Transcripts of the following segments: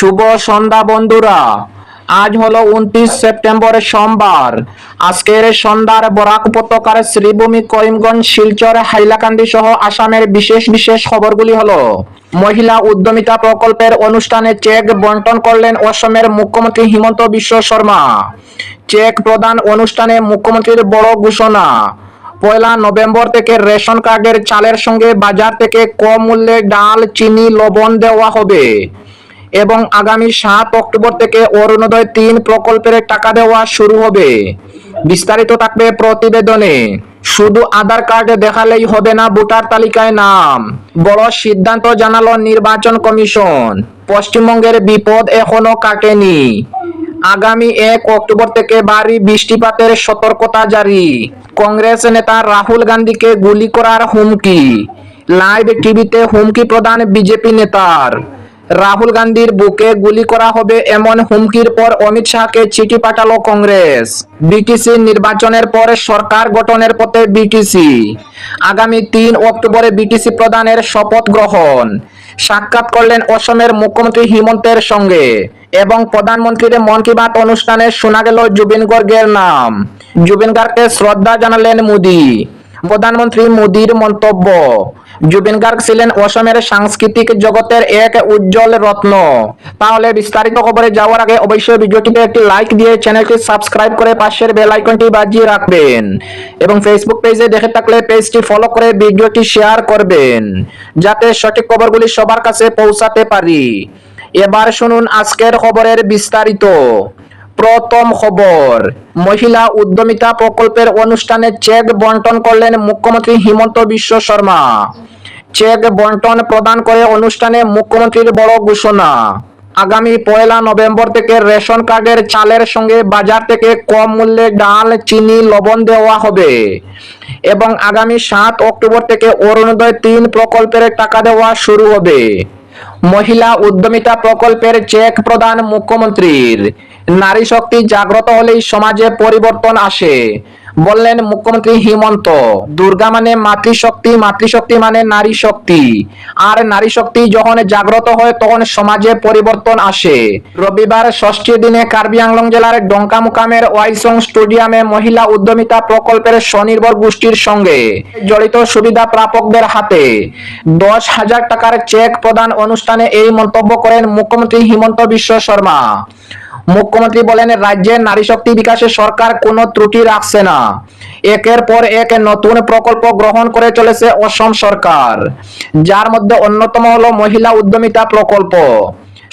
শুভ সন্ধ্যা বন্ধুরা। আজ হলো উনত্রিশ সেপ্টেম্বরের সোমবার। আজকের সন্ধ্যার বরাক উপত্যকার শ্রীভূমি করিমগঞ্জ, শিলচর, হাইলাকান্দি সহ আসামের বিশেষ বিশেষ খবরগুলি হলো, মহিলা উদ্যমিতা প্রকল্পের অনুষ্ঠানে চেক বন্টন করলেন অসমের মুখ্যমন্ত্রী হিমন্ত বিশ্ব শর্মা। চেক প্রদান অনুষ্ঠানে মুখ্যমন্ত্রীর বড় ঘোষণা। পয়লা নভেম্বর থেকে রেশন কার্ডের চালের সঙ্গে বাজার থেকে কম মূল্যে ডাল, চিনি, লবণ দেওয়া হবে। এবং আগামী সাত অক্টোবর থেকে অরুণোদয় তিন প্রকল্পের টাকা দেওয়া শুরু হবে। বিস্তারিত থাকবে প্রতিবেদনে। শুধু আধার কার্ড দেখালেই হবে না ভোটার তালিকায় নাম। বড় সিদ্ধান্ত জানালো নির্বাচন কমিশন। পশ্চিমবঙ্গের বিপদ এখনও কাটেনি। আগামী এক অক্টোবর থেকে ভারী বৃষ্টিপাতের সতর্কতা জারি। কংগ্রেস নেতা রাহুল গান্ধীকে গুলি করার হুমকি। লাইভ টিভিতে হুমকি প্রদান বিজেপি নেতার। রাহুল গান্ধীর বুকে গুলি করা হবে এমন হুমকির পর অমিত শাহকে চিঠি পাঠালো কংগ্রেস। বিটিসি নির্বাচনের পর সরকার গঠনের পথে বিটিসি আগামী তিন অক্টোবরে বিটিসি প্রদানের শপথ গ্রহণ। সাক্ষাৎ করলেন অসমের মুখ্যমন্ত্রী হিমন্তের সঙ্গে এবং প্রধানমন্ত্রীর মন কি বাত অনুষ্ঠানে শোনা গেল জুবিন গর্গের নাম। জুবিন গার্গকে শ্রদ্ধা জানালেন মোদী। প্রধানমন্ত্রী মোদীর মন্তব্য। জুবিন গার্গ ছিলেন অসমের সাংস্কৃতিক জগতের এক উজ্জ্বল রত্ন। তাহলে বিস্তারিত খবরে যাওয়ার আগে অবশ্যই ভিডিওটিতে একটি লাইক দিয়ে চ্যানেলটি সাবস্ক্রাইব করে পাশের বেল আইকনটি বাজিয়ে রাখবেন। এবং ফেসবুক পেজে দেখে থাকলে পেজটি ফলো করে ভিডিওটি শেয়ার করবেন, যাতে সঠিক খবরগুলি সবার কাছে পৌঁছাতে পারি। এবার শুনুন আজকের খবরের বিস্তারিত। প্রথম খবর। মহিলা উদ্যমিতা প্রকল্পের অনুষ্ঠানে চেক বন্টন করলেন মুখ্যমন্ত্রী হিমন্ত বিশ্ব শর্মা। চেক বন্টন প্রদান করে অনুষ্ঠানে মুখ্যমন্ত্রীর বড় ঘোষণা। আগামী পয়লা নভেম্বর থেকে রেশন কার্ডের চালের সঙ্গে বাজার থেকে কম মূল্যে ডাল, চিনি, লবণ দেওয়া হবে। এবং আগামী সাত অক্টোবর থেকে অরুণোদয় তিন প্রকল্পের টাকা দেওয়া শুরু হবে। মহিলা উদ্যমিতা প্রকল্পের চেক প্রদান মুখ্যমন্ত্রীর। নারী শক্তি জাগ্রত হলেই সমাজে পরিবর্তন আসে। বললেন, মুখ্যমন্ত্রী হিমন্ত, দুর্গা মানে মাতৃশক্তি মাতৃশক্তি মানে নারী শক্তি। আর নারী শক্তি যখন জাগ্রত হয়, তখন সমাজে পরিবর্তন আসে। রবিবার ষষ্ঠী দিনে কার্বি আংলং জেলার ডঙ্কা মুকামের ওয়াইসং স্টেডিয়ামে মহিলা উদ্যমিতা প্রকল্পের স্বনির্ভর গোষ্ঠীর সঙ্গে জড়িত সুবিধা প্রাপকদের হাতে দশ হাজার টাকার চেক প্রদান অনুষ্ঠানে এই মন্তব্য করেন মুখ্যমন্ত্রী হিমন্ত বিশ্ব শর্মা। মুখ্যমন্ত্রী বলেন রাজ্যের নারী শক্তি বিকাশে সরকার কোনো ত্রুটি রাখছে না। একের পর এক নতুন প্রকল্প গ্রহণ করে চলেছে অসম সরকার, যার মধ্যে অন্যতম হলো মহিলা উদ্যমিতা প্রকল্প।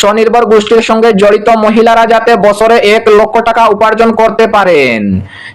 স্বনির্ভর গোষ্ঠীর সঙ্গে জড়িত মহিলারা যাতে বছরে এক লক্ষ টাকা উপার্জন করতে পারেন,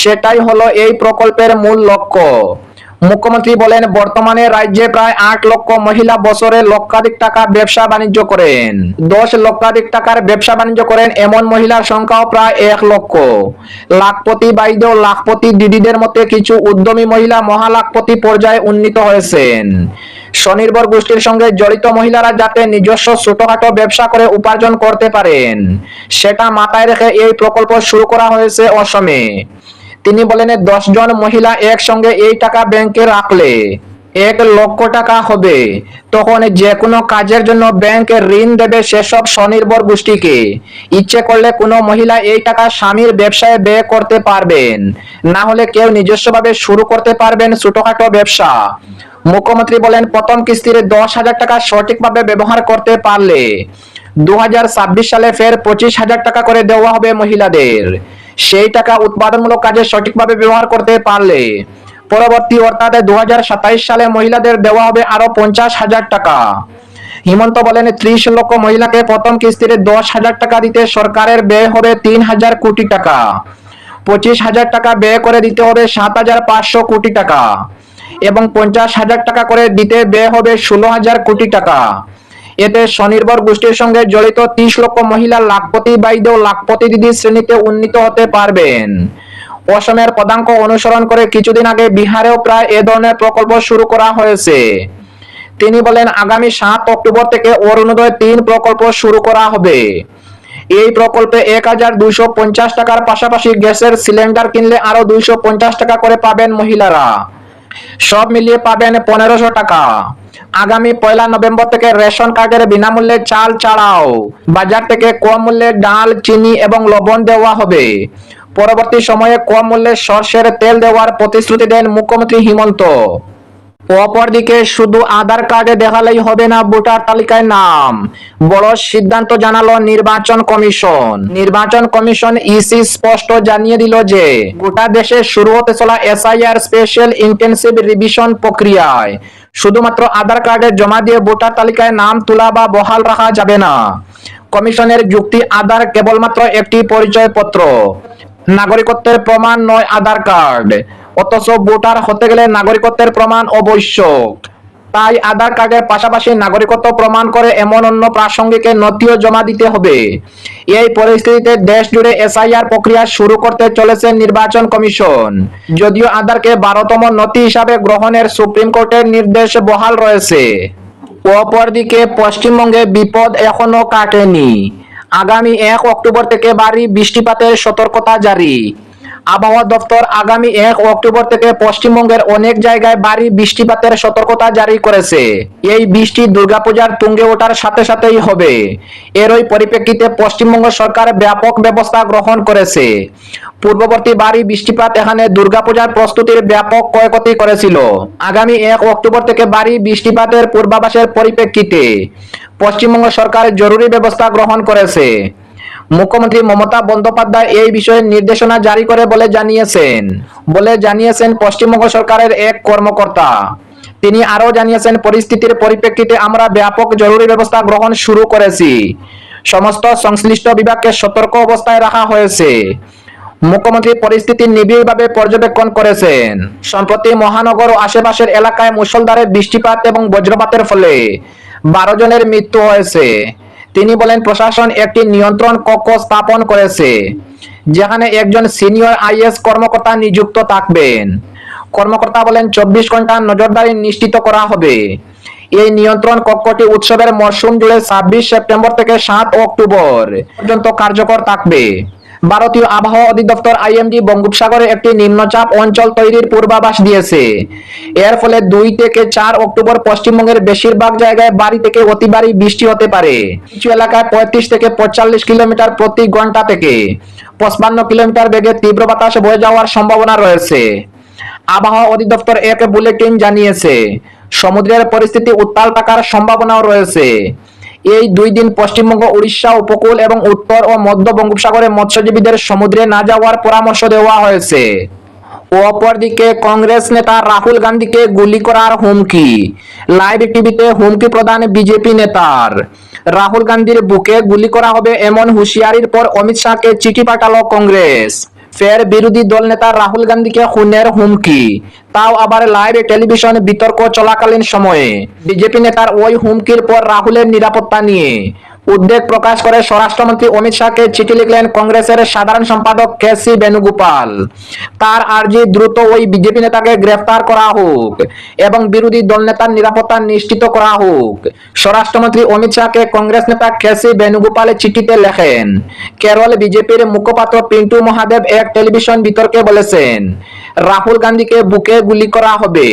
সেটাই হলো এই প্রকল্পের মূল লক্ষ্য। মুখ্যমন্ত্রী বলেন, বর্তমানে রাজ্যে প্রায় আট লক্ষ মহিলা বছরে লক্ষাধিক টাকা ব্যবসা বাণিজ্য করেন। দশ লক্ষাধিক টাকার ব্যবসা বাণিজ্য করেন, এমন মহিলার সংখ্যাও প্রায় এক লক্ষ। লাখপতি বাইদ লাখপতি দিদিদের মধ্যে কিছু উদ্যমী মহিলা মহালাখপতি পর্যায়ে উন্নীত হয়েছেন। স্বনির্ভর গোষ্ঠীর সঙ্গে জড়িত মহিলারা যাতে নিজস্ব ছোটখাটো ব্যবসা করে উপার্জন করতে পারেন, সেটা মাথায় রেখে এই প্রকল্প শুরু করা হয়েছে অসমে। তিনি বলেন দশ জন মহিলা একসঙ্গে এই টাকা ব্যাংকে রাখলে এক লক্ষ টাকা হবে। তখন যে কোনো কাজের জন্য ব্যাংক ঋণ দেবে সেসব স্বনির্ভর গোষ্ঠীকে। ইচ্ছে করলে কোনো মহিলা এই টাকা স্বামীর ব্যবসায় ব্যয় করতে পারবেন। না হলে কেউ নিজস্বভাবে শুরু করতে পারবেন ছোটখাটো ব্যবসা। মুখ্যমন্ত্রী বলেন, প্রথম কিস্তির দশ হাজার টাকা সঠিকভাবে ব্যবহার করতে পারলে দু হাজার ছাব্বিশ সালে ফের পঁচিশ হাজার টাকা করে দেওয়া হবে মহিলাদের। সেই টাকা উৎপাদনমূলক কাজে সঠিকভাবে ব্যবহার করতে পারলে। পরবর্তী অর্থাৎ দু সালে মহিলাদের দেওয়া হবে আরও পঞ্চাশ হাজার টাকা। হিমন্ত বলেন, ত্রিশ লক্ষ মহিলাকে প্রথম কিস্তির দশ হাজার টাকা দিতে সরকারের ব্যয় হবে তিন হাজার কোটি টাকা। পঁচিশ হাজার টাকা ব্যয় করে দিতে হবে সাত হাজার পাঁচশো কোটি টাকা। এবং পঞ্চাশ হাজার টাকা করে দিতে ব্যয় হবে ষোলো হাজার কোটি টাকা। এতে স্বনির্ভর গোষ্ঠীর সঙ্গে জড়িত ত্রিশ লক্ষ মহিলা লাখপতি বাইদ লাখপতি দিদি শ্রেণীতে উন্নীত হতে পারবেন। অসমের পদাঙ্ক অনুসরণ করে কিছুদিন আগে বিহারেও প্রায় এ ধরনের প্রকল্প শুরু করা হয়েছে। তিনি বলেন, আগামী সাত অক্টোবর থেকে অরুণোদয় তিন প্রকল্প শুরু করা হবে। এই প্রকল্পে এক হাজার দুইশো পঞ্চাশ টাকার পাশাপাশি গ্যাসের সিলিন্ডার কিনলে আরও দুইশো পঞ্চাশ টাকা করে পাবেন মহিলারা। সব মিলিয়ে পাবেন পনেরোশো টাকা। আগামী পয়লা নভেম্বর থেকে রেশন কার্ডের বিনামূল্যে চাল ছাড়াও বাজার থেকে কম মূল্যে ডাল, চিনি এবং লবণ দেওয়া হবে। পরবর্তী সময়ে কম মূল্যে সর্ষের তেল দেওয়ার প্রতিশ্রুতি দেন মুখ্যমন্ত্রী হিমন্ত। অপরদিকে শুধু আধার কার্ডে দেখালেই হবে না ভোটার তালিকায় নাম। বড় সিদ্ধান্ত জানালো নির্বাচন কমিশন। নির্বাচন কমিশন ইসি স্পষ্ট জানিয়ে দিল যে, গোটা দেশে শুরু হতে চলা এসআইআর স্পেশাল ইন্টেন্সিভ রিভিশন প্রক্রিয়ায় শুধুমাত্র আধার কার্ডে জমা দিয়ে ভোটার তালিকায় নাম তোলা বা বহাল রাখা যাবে না। কমিশনের যুক্তি, আধার কেবলমাত্র একটি পরিচয়পত্র। নাগরিকত্বের প্রমাণ, নয় আধার কার্ড। অথচ ভোটার হতে গেলে নাগরিকত্বের প্রমাণ আবশ্যক তাই আধার কার্ডের পাশাপাশি নাগরিকত্ব প্রমাণ করে এমন অন্য প্রাসঙ্গিকের নথিও জমা দিতে হবে। এই পরিস্থিতিতে দেশ জুড়ে এসআইআর প্রক্রিয়া শুরু করতে চলেছে নির্বাচন কমিশন। যদিও আধারকে বারোতম নথি হিসাবে গ্রহণের সুপ্রিম কোর্টের নির্দেশ বহাল রয়েছে। অপরদিকে পশ্চিমবঙ্গে বিপদ এখনও কাটেনি। আগামী এক অক্টোবর থেকে বাড়ি বৃষ্টিপাতের সতর্কতা জারি। আবহাওয়া দপ্তর আগামী এক অক্টোবর থেকে পশ্চিমবঙ্গের অনেক জায়গায় ভারী বৃষ্টিপাতের সতর্কতা জারি করেছে। এই বৃষ্টি দুর্গাপূজার তুঙ্গে ওঠার সাথে সাথেই হবে। এরই পরিপ্রেক্ষিতে পশ্চিমবঙ্গ সরকার ব্যাপক ব্যবস্থা গ্রহণ করেছে। পূর্ববর্তী ভারী বৃষ্টিপাত এখানে দুর্গাপূজার প্রস্তুতির ব্যাপক ক্ষয়ক্ষতি করেছিল। আগামী এক অক্টোবর থেকে ভারী বৃষ্টিপাতের পূর্বাভাসের পরিপ্রেক্ষিতে পশ্চিমবঙ্গ সরকার জরুরি ব্যবস্থা গ্রহণ করেছে। মুখ্যমন্ত্রী মমতা বন্দ্যোপাধ্যায় এই বিষয়ে নির্দেশনা জারি করে বলে জানিয়েছেন। বলে জানিয়েছেন পশ্চিমবঙ্গ সরকারের এক কর্মকর্তা। তিনি আরও জানিয়েছেন, পরিস্থিতির পরিপ্রেক্ষিতে আমরা ব্যাপক জরুরি ব্যবস্থা গ্রহণ শুরু করেছি। সমস্ত সংশ্লিষ্ট বিভাগকে সতর্ক অবস্থায় রাখা হয়েছে। মুখ্যমন্ত্রী পরিস্থিতি নিবিড়ভাবে পর্যবেক্ষণ করেছেন। সম্প্রতি মহানগর ও আশেপাশের এলাকায় মুষলধারে বৃষ্টিপাত এবং বজ্রপাতের ফলে বারো জনের মৃত্যু হয়েছে। তিনি বলেন, প্রশাসন একটি নিয়ন্ত্রণ কক্ষ স্থাপন করেছে, যেখানে একজন সিনিয়র আইএস কর্মকর্তা নিযুক্ত থাকবেন। কর্মকর্তা বলেন, চব্বিশ ঘণ্টা নজরদারি নিশ্চিত করা হবে। এই নিয়ন্ত্রণ কক্ষটি উৎসবের মরশুম জুড়ে ছাব্বিশ সেপ্টেম্বর থেকে সাত অক্টোবর পর্যন্ত কার্যকর থাকবে। ভারতীয় আবহাওয়া অধিদপ্তর আইএমডি বঙ্গোপসাগরে একটি নিম্নচাপ অঞ্চল তৈরির পূর্বাভাস দিয়েছে। এর ফলে দুই থেকে চার অক্টোবর পশ্চিমবঙ্গের বেশিরভাগ জায়গায় বাড়ি থেকে অতি ভারী বৃষ্টি হতে পারে। কিছু এলাকায় পঁয়ত্রিশ থেকে পঁয়তাল্লিশ কিলোমিটার প্রতি ঘণ্টা থেকে। পঁচপান্ন কিলোমিটার বেগে তীব্র বাতাস বয়ে যাওয়ার সম্ভাবনা রয়েছে। আবহাওয়া অধিদপ্তর এক বুলেটিন জানিয়েছে, সমুদ্রের পরিস্থিতি উত্তাল থাকার সম্ভাবনাও রয়েছে। এই দুই দিন পশ্চিমবঙ্গ, উড়িষ্যা, উপকূল এবং উত্তর ও মধ্য বঙ্গোপসাগরে মৎস্যজীবীদের সমুদ্রে না যাওয়ার পরামর্শ দেওয়া হয়েছে। অপরদিকে কংগ্রেস নেতা রাহুল গান্ধীকে গুলি করার হুমকি। লাইভ টিভিতে হুমকি প্রদান বিজেপি নেতার। রাহুল গান্ধীর বুকে গুলি করা হবে এমন হুঁশিয়ারির পর অমিত শাহকে চিঠি পাঠালো কংগ্রেস। ফের বিরোধী দল নেতা রাহুল গান্ধীকে খুনের হুমকি। তাও আবার লাইভ টেলিভিশন বিতর্ক চলাকালীন সময়ে। বিজেপি নেতার ওই হুমকির পর রাহুলের নিরাপত্তা নিয়ে উদ্বেগ প্রকাশ করে স্বরাষ্ট্রমন্ত্রী অমিত শাহকে চিঠি লিখলেন কংগ্রেসের সাধারণ সম্পাদক কে সি বেণুগোপাল। তার আর্জি দ্রুত ওই বিজেপি নেতাকে গ্রেফতার করা হোক এবং বিরোধী দল নেতার নিরাপত্তা নিশ্চিত করা হোক। স্বরাষ্ট্রমন্ত্রী অমিত শাহকে কংগ্রেস নেতা কে সি বেণুগোপাল চিঠিতে লেখেন, কেরল বিজেপির মুখপাত্র পিন্টু মহাদেব এক টেলিভিশন বিতর্কে বলেছেন, রাহুল গান্ধীকে বুকে গুলি করা হবে।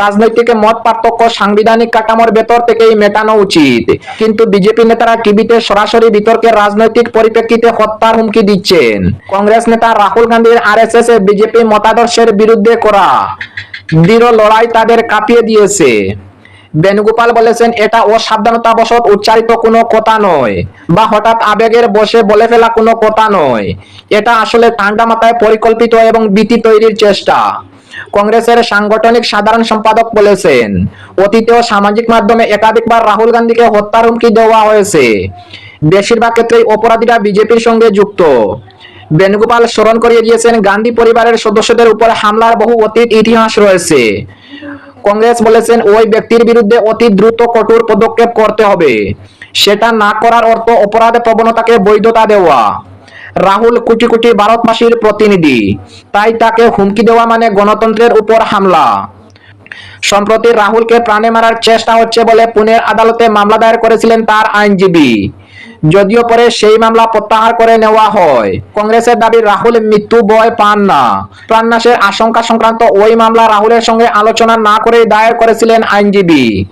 রাজনৈতিক মত পার্থক্য, সাংবিধানিক কাঠামোর ভেতর থেকেই মেটানো উচিত। কিন্তু বিজেপি নেতারা টিভিতে সরাসরি বিতর্কে রাজনৈতিক পরিপ্রেক্ষিতে হত্যার হুমকি দিচ্ছেন। কংগ্রেস নেতা রাহুল গান্ধীর আর এস এ বিজেপি মতাদর্শের বিরুদ্ধে করা। দৃঢ় লড়াই তাদের কাঁপিয়ে দিয়েছে। বেণুগোপাল বলেছেন, এটা অসাবধানতাবশত উচ্চারিত কোনো কথা নয় বা হঠাৎ আবেগের বসে বলে ফেলা কোনো কথা নয়। এটা আসলে ঠান্ডা মাথায় পরিকল্পিত এবং ভীতি তৈরির চেষ্টা। কংগ্রেসের সাংগঠনিক সাধারণ সম্পাদক বলেছেন, অতীতেও সামাজিক মাধ্যমে একাধিকবার রাহুল গান্ধীকে হত্যার হুমকি দেওয়া হয়েছে। বেশিরভাগ ক্ষেত্রেই অপরাধীরা বিজেপির সঙ্গে যুক্ত। বেণুগোপাল স্মরণ করিয়ে দিয়েছেন, গান্ধী পরিবারের সদস্যদের উপর হামলার বহু অতীত ইতিহাস রয়েছে। কংগ্রেস বলেছেন, ওই ব্যক্তির বিরুদ্ধে অতি দ্রুত কঠোর পদক্ষেপ করতে হবে। সেটা না করার অর্থ অপরাধ প্রবণতাকে বৈধতা দেওয়া। রাহুল কোটি কোটি ভারতবাসীর প্রতিনিধি। তাই তাকে হুমকি দেওয়া মানে গণতন্ত্রের উপর হামলা। সম্প্রতি রাহুলকে প্রাণে মারার চেষ্টা হচ্ছে বলে পুনের আদালতে মামলা দায়ের করেছিলেন তার আইনজীবী। যদিও পরে সেই মামলা প্রত্যাহার করে নেওয়া হয়। কংগ্রেসের দাবি, রাহুল মৃত্যু ভয় পান না। প্রাণনাশের আশঙ্কা সংক্রান্ত ওই মামলা রাহুলের সঙ্গে আলোচনা না করে দায়ের করেছিলেন আইনজীবী।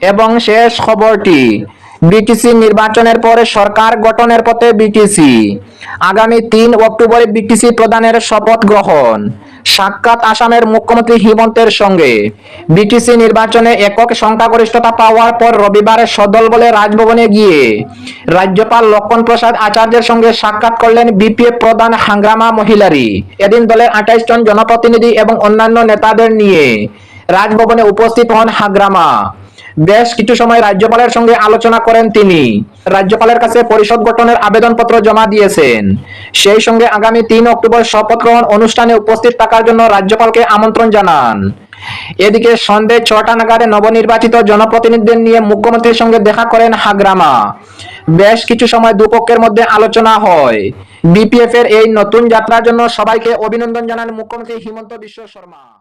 এবং শেষ খবরটি বিটিসি নির্বাচনের পরে সরকার গঠনের পথে বিটিসি আগামী তিন অক্টোবরে বিটিসি প্রদানের শপথ গ্রহণ। সাক্ষাৎ আসামের মুখ্যমন্ত্রী হিমন্তের সঙ্গে। বিটিসি নির্বাচনে একক সংখ্যাগরিষ্ঠতা পাওয়ার পর রবিবার সদল বলে রাজভবনে গিয়ে রাজ্যপাল লক্ষণ প্রসাদ আচার্যের সঙ্গে সাক্ষাৎ করলেন বিপিএফ প্রধান হাঙ্গামা মহিলারি। এদিন দলের আঠাইশ জন জনপ্রতিনিধি এবং অন্যান্য নেতাদের নিয়ে রাজভবনে উপস্থিত হন হাগ্রামা বেশ কিছু সময় রাজ্যপালের সঙ্গে আলোচনা করেন তিনি। রাজ্যপালের কাছে পরিষদ গঠনের আবেদনপত্র জমা দিয়েছেন। সেই সঙ্গে আগামী তিন অক্টোবর শপথ গ্রহণ অনুষ্ঠানে উপস্থিত থাকার জন্য রাজ্যপালকে আমন্ত্রণ জানান। এদিকে সন্ধে ছটা নাগাদে নবনির্বাচিত জনপ্রতিনিধিদের নিয়ে মুখ্যমন্ত্রীর সঙ্গে দেখা করেন হাগ্রামা। বেশ কিছু সময় দুপক্ষের মধ্যে আলোচনা হয়। বিপিএফ এর এই নতুন যাত্রার জন্য সবাইকে অভিনন্দন জানান মুখ্যমন্ত্রী হিমন্ত বিশ্ব শর্মা।